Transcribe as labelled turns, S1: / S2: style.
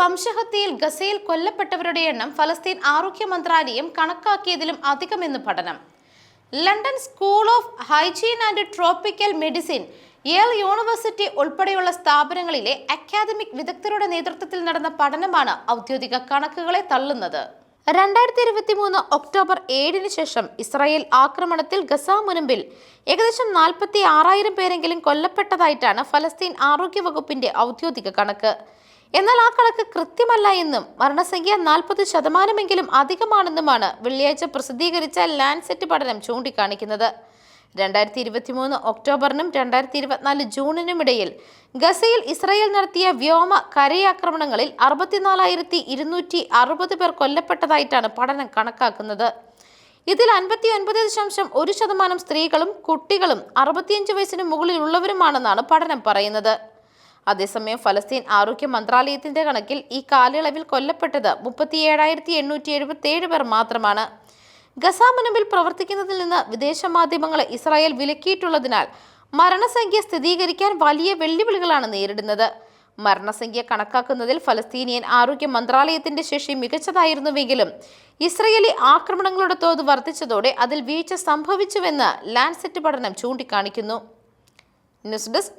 S1: വംശഹത്യയിൽ ഗസയിൽ കൊല്ലപ്പെട്ടവരുടെ എണ്ണം ഫലസ്തീൻ ആരോഗ്യ മന്ത്രാലയം കണക്കാക്കിയതിലും അധികമെന്ന് പഠനം. London school of hygiene and tropical medicine Yale university ഉൾപ്പെടെയുള്ള സ്ഥാപനങ്ങളിലെ അക്കാദമിക് വിദഗ്ധരുടെ നേതൃത്വത്തിൽ നടന്ന പഠനമാണ് ഔദ്യോഗിക കണക്കുകളെ തള്ളുന്നത്. രണ്ടായിരത്തി ഇരുപത്തി മൂന്ന് ഒക്ടോബർ ഏഴിന് ശേഷം ഇസ്രായേൽ ആക്രമണത്തിൽ ഗസ മുനമ്പിൽ ഏകദേശം നാൽപ്പത്തി ആറായിരം പേരെങ്കിലും കൊല്ലപ്പെട്ടതായിട്ടാണ് ഫലസ്തീൻ ആരോഗ്യ വകുപ്പിന്റെ ഔദ്യോഗിക കണക്ക്. എന്നാൽ ആ കണക്ക് കൃത്യമല്ല എന്നും മരണസംഖ്യ നാൽപ്പത് ശതമാനമെങ്കിലും അധികമാണെന്നുമാണ് വെള്ളിയാഴ്ച പ്രസിദ്ധീകരിച്ച ലാൻസെറ്റ് പഠനം ചൂണ്ടിക്കാണിക്കുന്നത്. രണ്ടായിരത്തി ഇരുപത്തി മൂന്ന് ഒക്ടോബറിനും രണ്ടായിരത്തി ഇരുപത്തിനാല് ജൂണിനും ഇടയിൽ ഗസയിൽ ഇസ്രായേൽ നടത്തിയ വ്യോമ കരയാക്രമണങ്ങളിൽ അറുപത്തിനാലായിരത്തി ഇരുന്നൂറ്റി അറുപത് പേർ കൊല്ലപ്പെട്ടതായിട്ടാണ് പഠനം കണക്കാക്കുന്നത്. ഇതിൽ അൻപത്തി ഒൻപത് ദശാംശം ഒരു ശതമാനം സ്ത്രീകളും കുട്ടികളും അറുപത്തിയഞ്ച് വയസ്സിന് മുകളിലുള്ളവരുമാണെന്നാണ് പഠനം പറയുന്നത്. അതേസമയം ഫലസ്തീൻ ആരോഗ്യ മന്ത്രാലയത്തിന്റെ കണക്കിൽ ഈ കാലയളവിൽ കൊല്ലപ്പെട്ടത് മുപ്പത്തിയേഴായിരത്തി എണ്ണൂറ്റി എഴുപത്തി ഏഴ് പേർ മാത്രമാണ്. ഗസ പ്രവർത്തിക്കുന്നതിൽ നിന്ന് വിദേശ മാധ്യമങ്ങളെ ഇസ്രായേൽ വിലക്കിയിട്ടുള്ളതിനാൽ മരണസംഖ്യ സ്ഥിരീകരിക്കാൻ വലിയ വെല്ലുവിളികളാണ് നേരിടുന്നത്. മരണസംഖ്യ കണക്കാക്കുന്നതിൽ ഫലസ്തീനിയൻ ആരോഗ്യ മന്ത്രാലയത്തിന്റെ ശേഷി മികച്ചതായിരുന്നുവെങ്കിലും ഇസ്രയേലി ആക്രമണങ്ങളുടെ തോത് വർദ്ധിച്ചതോടെ അതിൽ വീഴ്ച സംഭവിച്ചുവെന്ന് ലാൻസെറ്റ് പഠനം ചൂണ്ടിക്കാണിക്കുന്നു. News desk